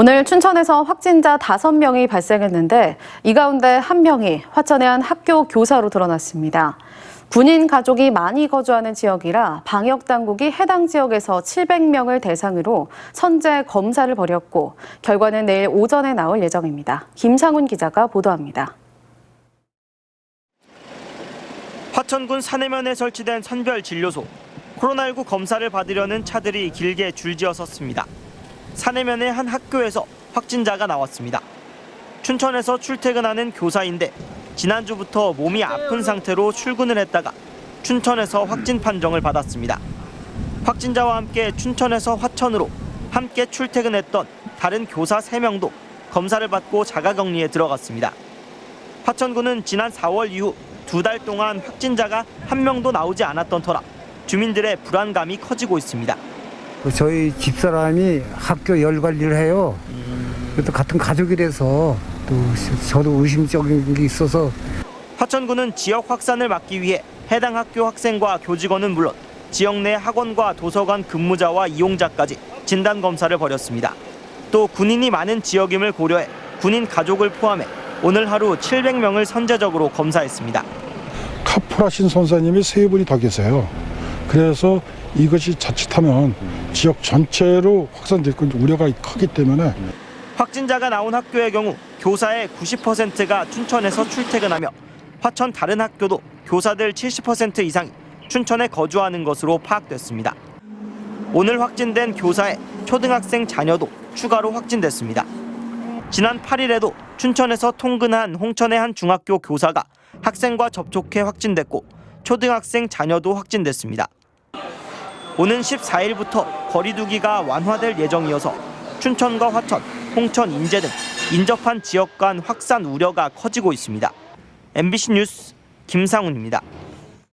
오늘 춘천에서 확진자 5명이 발생했는데 이 가운데 한 명이 화천의 한 학교 교사로 드러났습니다. 군인 가족이 많이 거주하는 지역이라 방역 당국이 해당 지역에서 700명을 대상으로 선제 검사를 벌였고 결과는 내일 오전에 나올 예정입니다. 김상훈 기자가 보도합니다. 화천군 산해면에 설치된 선별 진료소. 코로나19 검사를 받으려는 차들이 길게 줄지어 섰습니다. 산해면의 한 학교에서 확진자가 나왔습니다. 춘천에서 출퇴근하는 교사인데 지난주부터 몸이 아픈 상태로 출근을 했다가 춘천에서 확진 판정을 받았습니다. 확진자와 함께 춘천에서 화천으로 함께 출퇴근했던 다른 교사 3명도 검사를 받고 자가격리에 들어갔습니다. 화천군은 지난 4월 이후 두 달 동안 확진자가 한 명도 나오지 않았던 터라 주민들의 불안감이 커지고 있습니다. 그 저희 집사람이 학교 열 관리를 해요. 또 같은 가족이라서 또 저도 의심적인 게 있어서 화천군은 지역 확산을 막기 위해 해당 학교 학생과 교직원은 물론 지역 내 학원과 도서관 근무자와 이용자까지 진단 검사를 벌였습니다. 또 군인이 많은 지역임을 고려해 군인 가족을 포함해 오늘 하루 700명을 선제적으로 검사했습니다. 카프라신 선생님이 세 분이 더 계세요. 그래서 이것이 자칫하면 지역 전체로 확산될 건 우려가 크기 때문에 확진자가 나온 학교의 경우 교사의 90%가 춘천에서 출퇴근하며 화천 다른 학교도 교사들 70% 이상이 춘천에 거주하는 것으로 파악됐습니다. 오늘 확진된 교사의 초등학생 자녀도 추가로 확진됐습니다. 지난 8일에도 춘천에서 통근한 홍천의 한 중학교 교사가 학생과 접촉해 확진됐고 초등학생 자녀도 확진됐습니다. 오는 14일부터 거리두기가 완화될 예정이어서 춘천과 화천, 홍천, 인제 등 인접한 지역 간 확산 우려가 커지고 있습니다. MBC 뉴스 김상훈입니다.